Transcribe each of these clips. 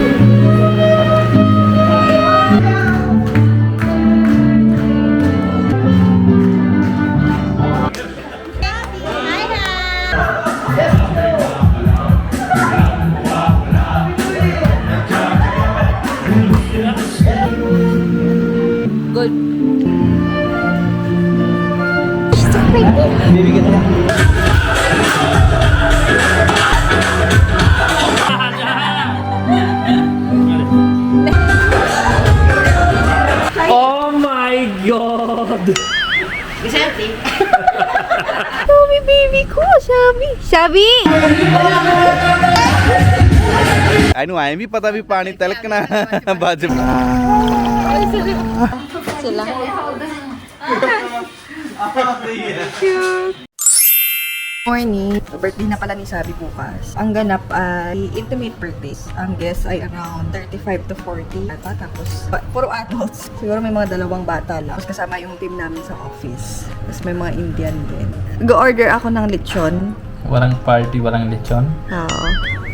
Good. ਇਹਨੂੰ ਐਂ ਵੀ ਪਤਾ ਵੀ ਪਾਣੀ ਤਿਲਕਣਾ ਬੱਜ ਚਲਾ Morning. Birthday na pala ni Sabi bukas. Ang ganap ay intimate birthdays. Ang guest ay around 35 to 40 ata. Tapos, puro adults. Siguro may mga dalawang bata lang. Tapos kasama yung team namin sa office. Tapos may mga Indian din. Go order ako ng lechon. Walang party, walang lechon. Oo.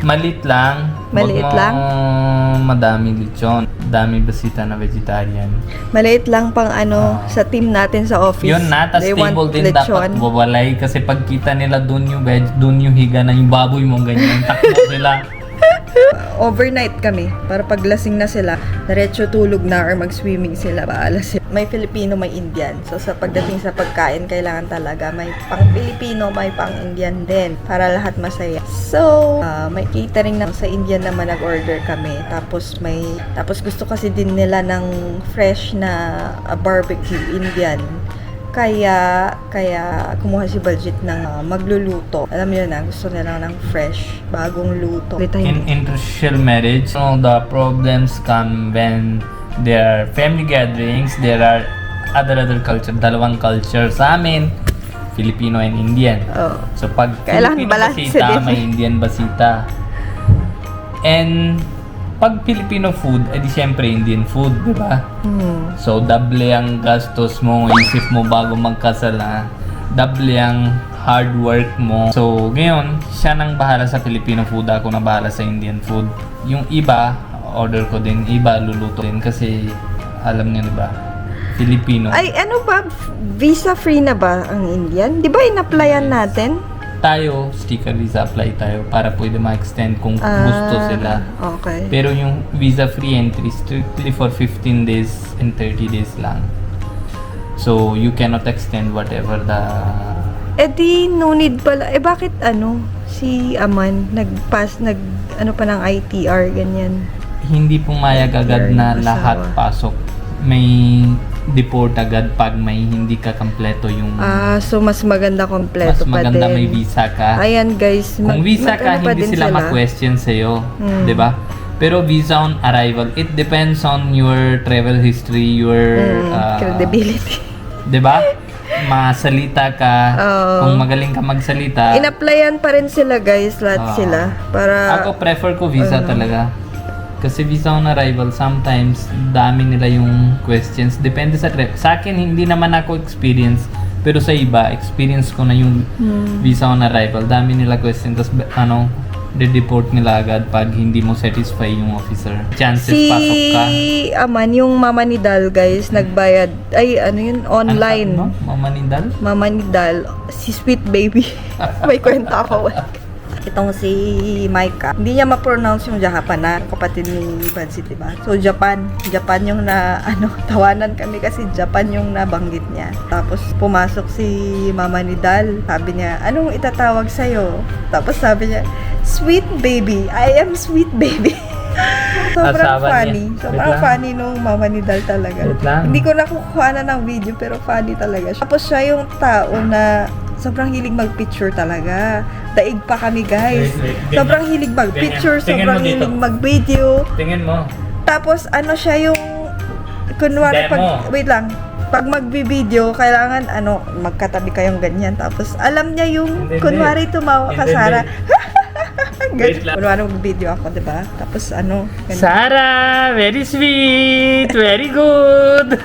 Malit lang. Maliit lang? madami lechon. Dami basita na vegetarian. Maliit lang pang ano sa team natin sa office. Yun na, tas They want table din dapat lechon. wawalay kasi pagkita nila dun yung veg, dun yung higa na yung baboy mo ganyan. Takbo sila. Overnight kami para paglasing na sila, diretso tulog na or mag-swimming sila, baala sila. May Filipino, may Indian. So sa pagdating sa pagkain, kailangan talaga may pang Filipino, may pang Indian din para lahat masaya. So, ah, may catering na sa Indian naman nag-order kami. Tapos may tapos gusto kasi din nila ng fresh na ah, barbecue Indian. Kaya, kaya kumuha si Baljeet ng ah, magluluto. Alam niyo na, gusto nila ng fresh, bagong luto. In interracial marriage, know, the problems come when there are family gatherings, there are other other culture, dalawang culture sa amin, Filipino and Indian. Oh. So pag Kailangan Filipino basita, din. may Indian basita. And pag Filipino food, edi syempre Indian food, di ba? Hmm. So double ang gastos mo, isip mo bago magkasala. Double ang hard work mo. So ngayon, siya nang bahala sa Filipino food, ako na bahala sa Indian food. Yung iba, order ko din, iba luluto din kasi alam niyo di ba? Filipino. Ay, ano ba? Visa free na ba ang Indian? Di ba in-applyan natin? Tayo, sticker visa apply tayo para pwede ma-extend kung gusto Ah, sila. Okay. Pero yung visa free entry strictly for 15 days and 30 days lang. So you cannot extend whatever the Eh di, no need pala. Eh bakit ano? Si Aman, nag-pass, nag, ano pa ng ITR, ganyan. hindi pumayag agad na Asawa. lahat pasok. May deport agad pag may hindi ka kompleto yung Ah, so mas maganda mas kompleto pa maganda din. may visa ka. Ayan guys. Kung visa ka, pa hindi din sila ma-question sa'yo. Mm. 'di ba? Pero visa on arrival, it depends on your travel history, your Mm, uh, credibility. 'di ba? Masalita ka, Oo. kung magaling ka magsalita. In-applyan pa rin sila guys, lahat Ah. sila. Para, Ako prefer ko visa talaga. Kasi visa on arrival, sometimes dami nila yung questions. Depende sa trip. Sa akin, hindi naman ako experience. Pero sa iba, experience ko na yung Hmm. visa on arrival. Dami nila questions. Tapos, ano, de-deport nila agad pag hindi mo satisfy yung officer. Chances si pasok ka. Aman, yung mama ni Dal guys, nagbayad. Ay, ano yun? Online. Ano, no? Mama Nindal? Mama ni Dal, si Sweet Baby. May kwenta ako. Itong si Maika, hindi niya ma-pronounce yung Japan na kapatid ni Bansit, diba? So, Japan. Japan yung na, ano, tawanan kami kasi Japan yung nabanggit niya. Tapos, pumasok si Mama ni Dal. Sabi niya, anong itatawag sa'yo? Tapos sabi niya, Sweet Baby. I am Sweet Baby. Sobrang Asawa niya. funny. Wait Sobrang lang. funny nung Mama ni Dal talaga. Wait lang. Hindi ko nakukuha na ng video pero funny talaga. siya. Tapos siya yung tao na sobrang hilig mag-picture talaga. Daig pa kami guys. Wait, wait. Sobrang hilig mag-picture. Tingnan sobrang dito. hilig mag-video. Tingin mo. Tapos ano siya yung kunwari Demo. pag wait lang pag magbi-video, kailangan ano, magkatabi kayong ganyan. Tapos alam niya yung Hindi, kunwari tumawa ka, Sara. Wait lang. Kunwari mag-video ako, 'di ba? Tapos ano, ganyan. Sarah, very sweet, very good.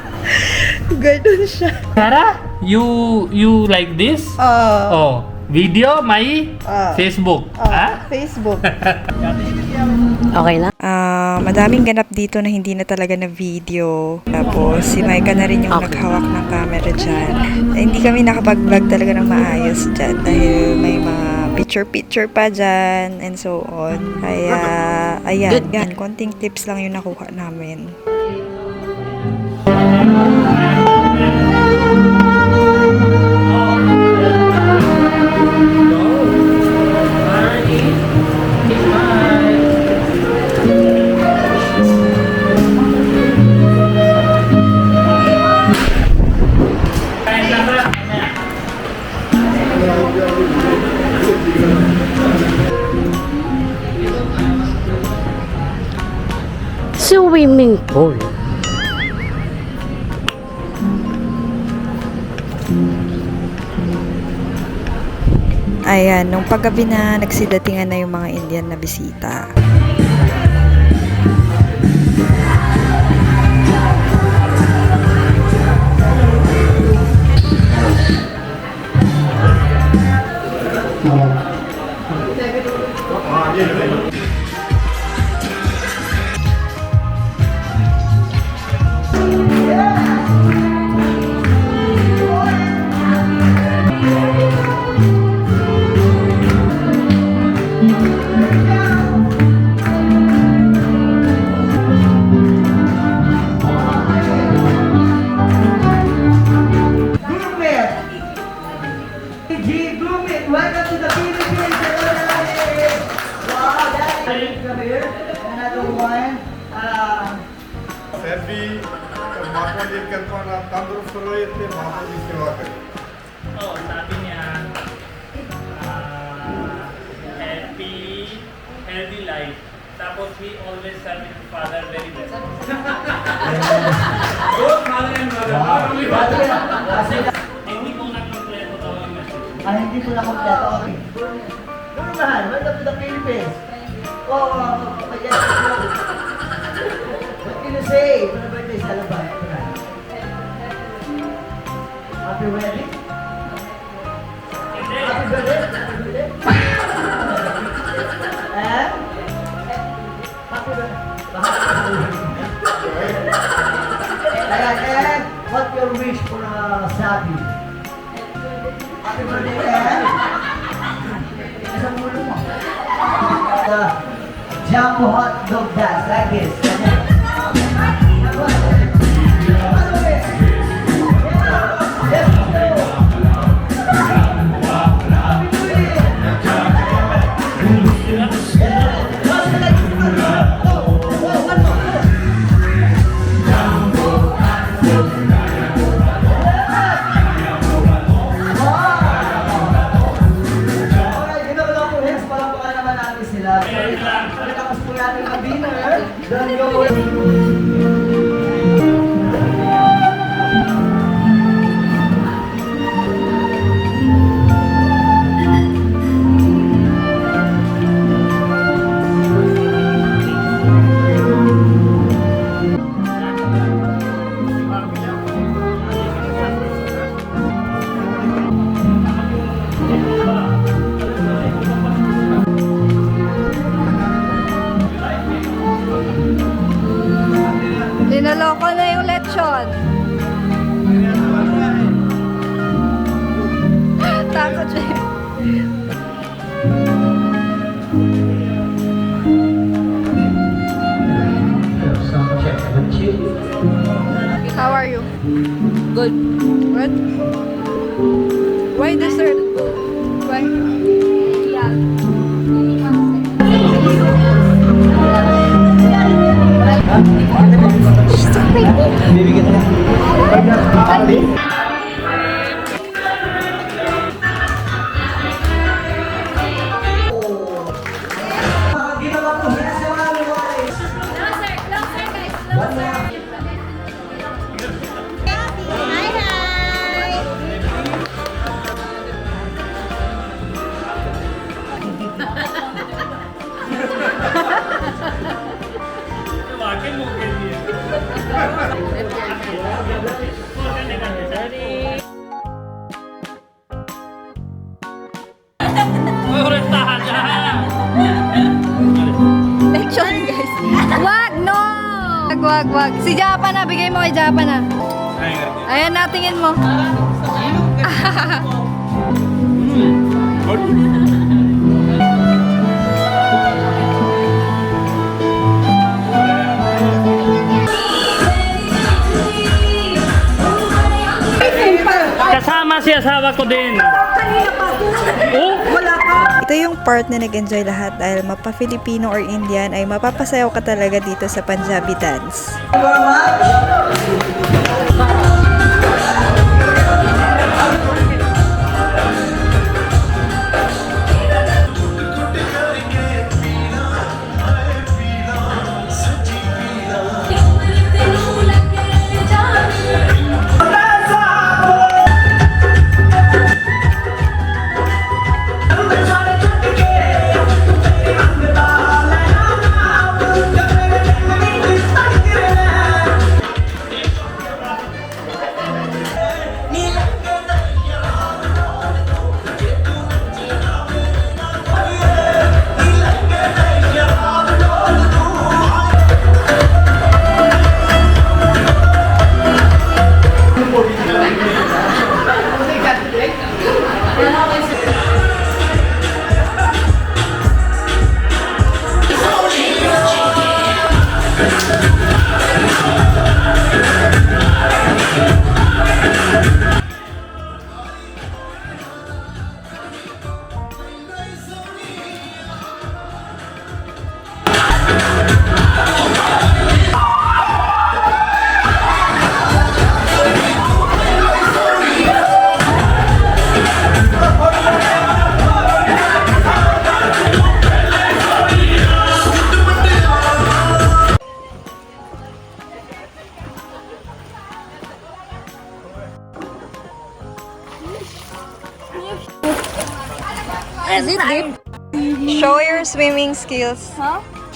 Ganun siya. Sarah, you you like this? Ah. Oh, Video, may Ah. Facebook. Oh, Ah? Facebook. Okay lang. Ah, madaming ganap dito na hindi na talaga na video. Tapos, si Micah na rin yung Okay. naghawak ng camera dyan. Eh, hindi kami nakapag-vlog talaga ng maayos dyan dahil may mga picture-picture pa dyan and so on. Kaya, ayan, Good. yan, konting tips lang yung nakuha namin. Paggabi na nagsidatingan na yung mga Indian na bisita. Groomit! Healthy life. Tapos he always serve his father very best. Both father and mother. not only father. Hindi ko na-kompleto daw yung message. ah, hindi ko na kompleto. Okay. Mahal, welcome to the Philippines. Oh, oh, oh, oh, yes. What can you say? Ano ba ito sa labas? Happy wedding? Happy birthday? Your wish for uh, Sabi? Happy birthday, and Isang ulo mo. The Jumbo hot dog dance, like this. Wag, wag. Si Japa na, bigay mo kay Japa na. Ayan, natingin mo. Kasama si asawa ko din. Oh, Ito yung part na nag-enjoy lahat dahil mapa-Filipino or Indian ay mapapasayaw ka talaga dito sa Punjabi dance. Show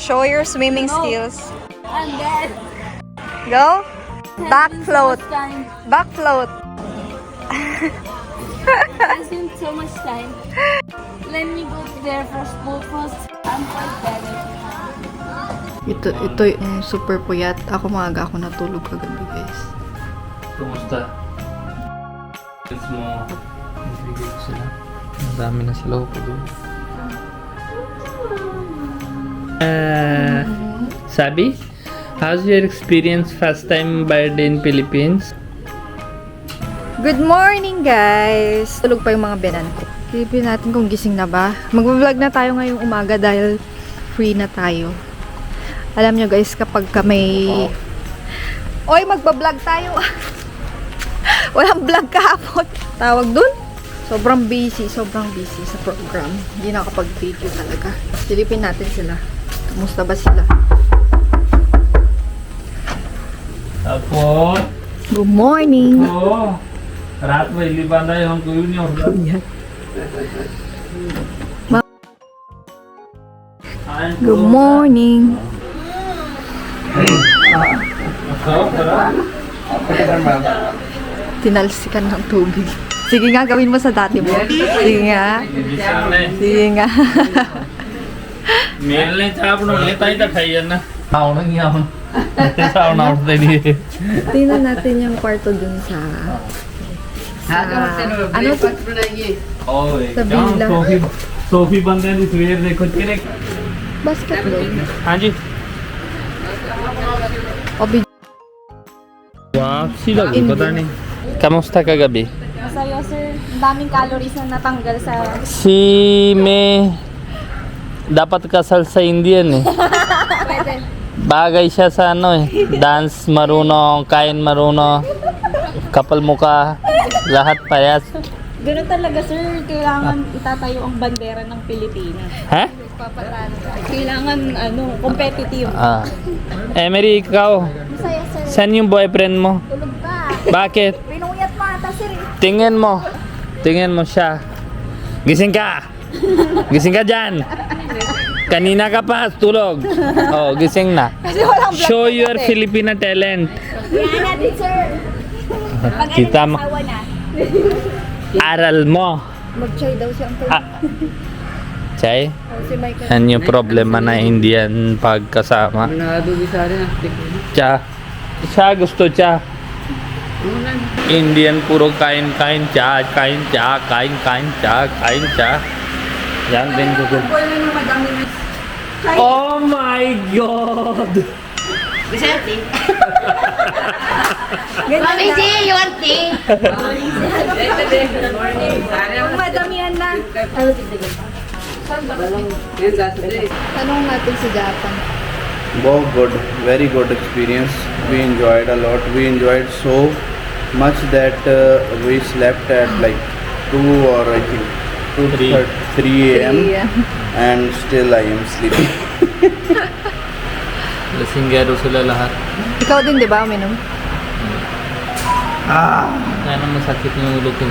Show your swimming skills. I'm dead. Go. Back float. Back float. I spent so much time. Let me go there first, boat first. I'm quite dead. Ito, ito yung super puyat. Ako maaga ako natulog kagabi guys. Kumusta? Gusto mo, ibigay ko sila. Ang dami na sila ko doon. Uh, Sabi, how's your experience first time birthday in Philippines? Good morning guys! Tulog pa yung mga benan ko. Silipin natin kung gising na ba. Mag-vlog na tayo ngayong umaga dahil free na tayo. Alam nyo guys, kapag ka may... Oy, magbablog tayo! Walang vlog kahapon. Tawag dun? Sobrang busy, sobrang busy sa program. Hindi nakapag-video talaga. Silipin natin sila. Kamusta ba sila? Tapos, Good morning! oh, रात में इडली बांधा है हम कोई नहीं होगा Good morning! Tinalsikan ng tubig. Sige nga, gawin mo sa dati mo. Sige nga. Sige nga. മേലിനെ ചാപ്പിടണം ലേറ്റായിട്ട് kaya na. Tao nang yaman. Tao na out din. Tingnan natin yung kwarto dun sa... sa ano to? Oh, eh. Sabi Yan, lang. Sophie, Sophie Banda ni Swear de Kotirek. Basket room. Hanji. O, big... Wapsi daw, pata ni. Kamusta kagabi? Masaya sir, daming calories na natanggal sa Si Me dapat kasal sa Indian eh. Pwede. Bagay siya sa ano eh. Dance marunong, kain marunong, kapal muka, lahat payas. Ganun talaga sir. Kailangan itatayo ang bandera ng Pilipinas. Ha? Papatalo. Kailangan ano, competitive. Ah. Emery, ikaw, Masaya sir. saan yung boyfriend mo? Tulog pa. Bakit? Pinuyat mo ata sir. eh. Tingin mo. Tingin mo siya. Gising ka! Gising ka dyan! Kanina ka pa, tulog. Oh, gising na. Show your Filipina talent. Yan. Pag Kita ano, mo. Aral mo. mag-try daw siya ang Ah. Chay, Michael. yan yung problema na Indian pagkasama. Nadubi sa rin. Cha. Siya gusto cha. Indian puro kain-kain cha, kain cha, kain-kain cha, kain cha. Yan din gusto. Oh my God! Mami G, you want tea? Madamihan na. Tanong natin si Japan. Wow, good, very good experience. We enjoyed a lot. We enjoyed so much that uh, we slept at like 2 or I think 2 Three. 3 a.m. and still I am sleeping. Lasinggero sila lahat. Ikaw din, di ba, uminom? Kaya na masakit yung ulo ko.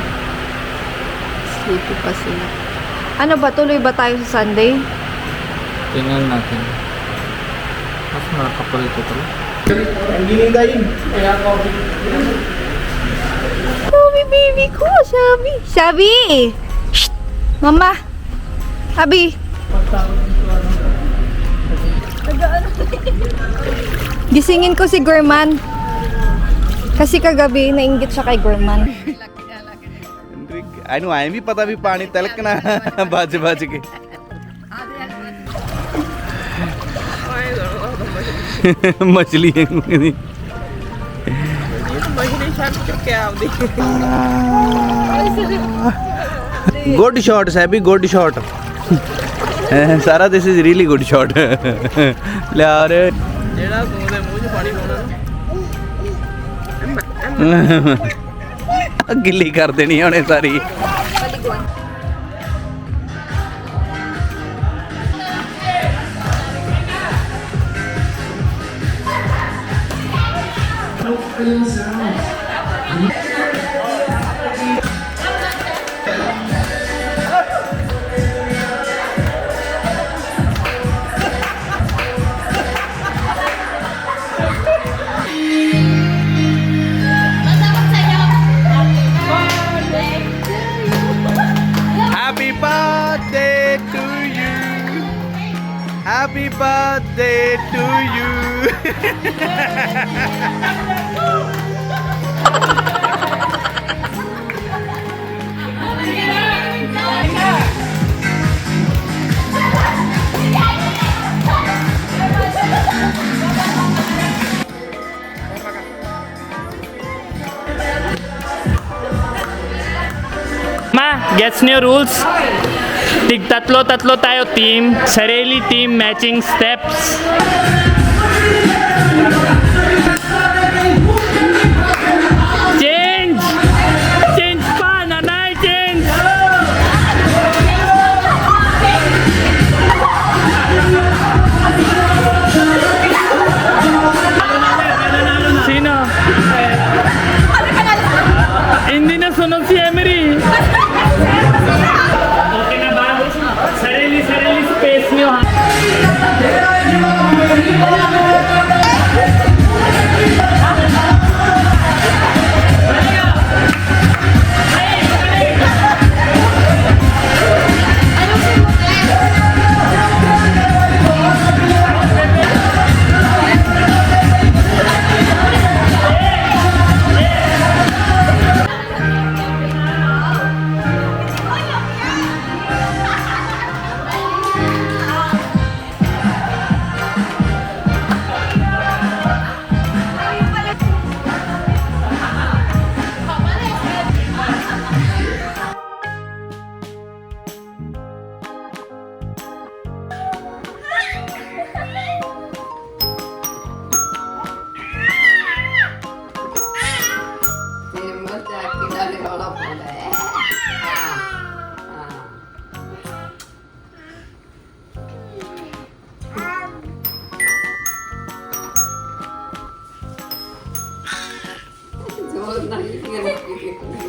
Sleepy pa sila. Ano ba, tuloy ba tayo sa Sunday? Tingnan natin. Mas nakakapal ito pala. Sabi, baby ko, sabi. Sabi! Mama. Abi. Gisingin ko si Gorman. Kasi kagabi nainggit siya kay Gorman. Ano, ay mi pata bi pani talak na baje baje ke. Machli hai kuni. Good shot SEBI good shot Sarah this is really good shot ले आ रे जेड़ा तू दे पानी गिल्ली कर देनी उन्हें सारी। Birthday to you. Ma, gets niyo rules? Tig tatlo-tatlo tayo team. Sarili team matching steps.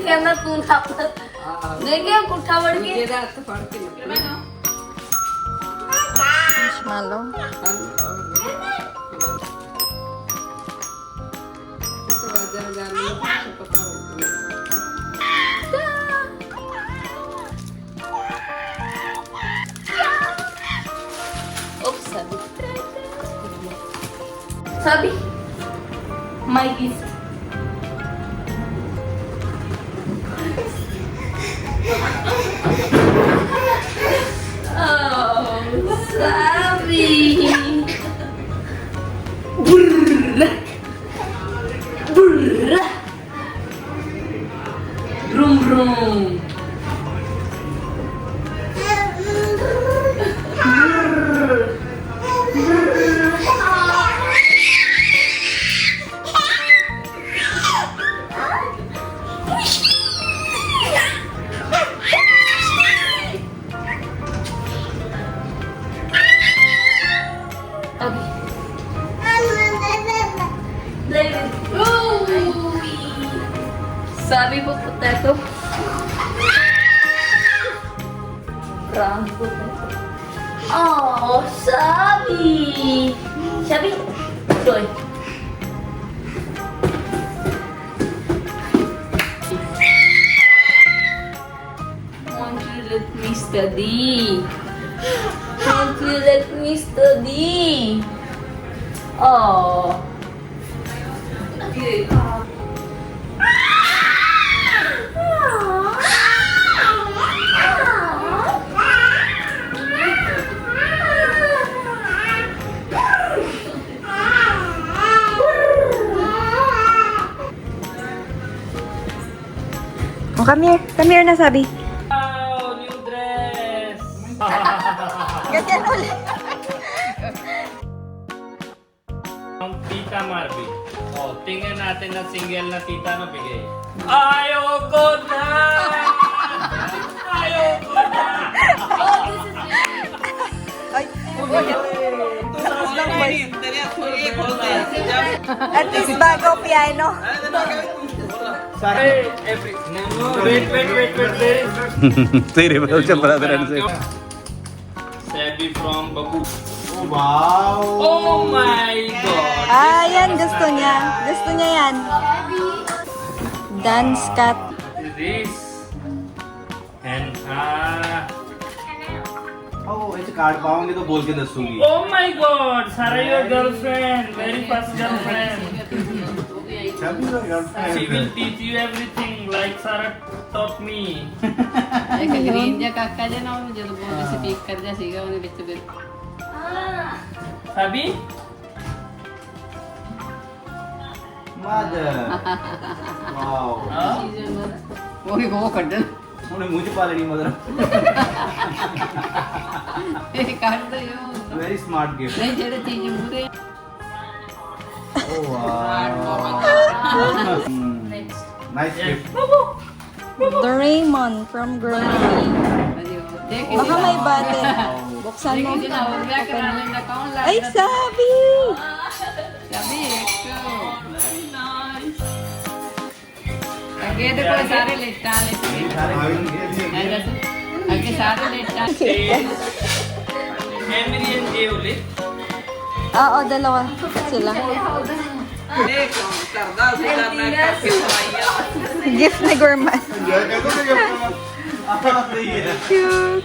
ਕਹਿੰਦਾ ਤੂੰ ਥੱਪ ਨਹੀਂ ਗਿਆ ਪੁੱਠਾ ਵੜ ਕੇ Marshmallow. Oops, sabi. Sabi, My sabe? Mas Brown potato. Oh, sabi. Sabi. Joy. Won't you let me study? Won't you let me study? Oh. Okay. Oh, come here. Come here na, sabi. Wow, new dress! Ganyan ulit. Ang Tita Marvin. Oh, tingnan natin ang single na tita na bigay. Ayoko na! Ayoko na! Ay, At least bago piano. Hey, every... Wait, wait, wait, wait, wait. तेरे बच्चे brother and sister. Sabi from Wow. Oh my God! Ah, yan. Gusto niya. Gusto niya yan. Dance cat. This. And ah... Oh, ऐसे card पाओगे तो बोल के दसूँगी Oh my God! Sarah, your girlfriend. Very fast girlfriend. She will teach you everything like Sarah taught me. ਇੱਕ green ਜਿਹਾ ਕਾਕਾ ਜਿਹਾ ਨਾ ਉਹ ਜਦੋਂ ਬੋਲਦੇ ਸਪੀਕਰ ਜਿਹਾ ਸੀਗਾ ਉਹਦੇ ਵਿੱਚ ਫਿਰ Sabi? Mother. Wow. Oh? ਉਹ ਹੀ ਉਹ ਕੱਢਣ ਉਹਨੇ ਮੂੰਹ ਚ ਪਾ ਲੈਣੀ ਮਦਰ ਇਹ ਕੱਢ ਦਿਓ ਵੈਰੀ ਸਮਾਰਟ ਗਿਫਟ ਨਹੀਂ ਜਿਹੜੇ ਚੀਜ਼ ਮੂਰੇ Oh, wow. Next. Nice gift. Doraemon from Granny. Baka may bate. Buksan mo. Ay, sabi! Sabi, ito. Agad ko sari littale. Agad sari littale. Emily and Jay ulit. Oo, dalawa sila. Gift ni Gourmet. Cute.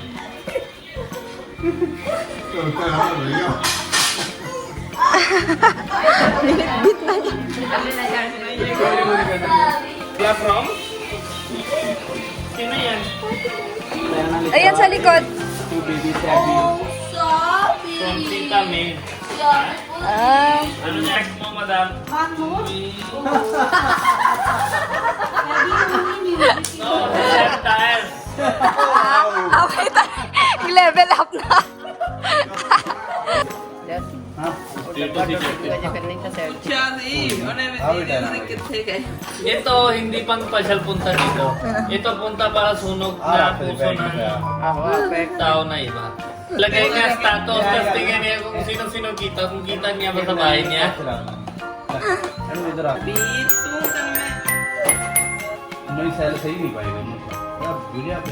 Wala from? Sino yan? Ayan sa likod. From Tita May. Ah, Ano next mo, madam? no, tires. okay tayo. Level up na. Dito si Jeffrey. ਕਰਨੇ ਤਾਂ said Ito, hindi pang pasyal punta dito. Ito punta para sunog na puso ng tao na iba. Lagay niya status, tapos tingnan niya kung sino-sino kita, kung kita niya ba sa bahay niya. ano इधर आ नहीं सैल सही नहीं पाएगा क्या वीडियो आप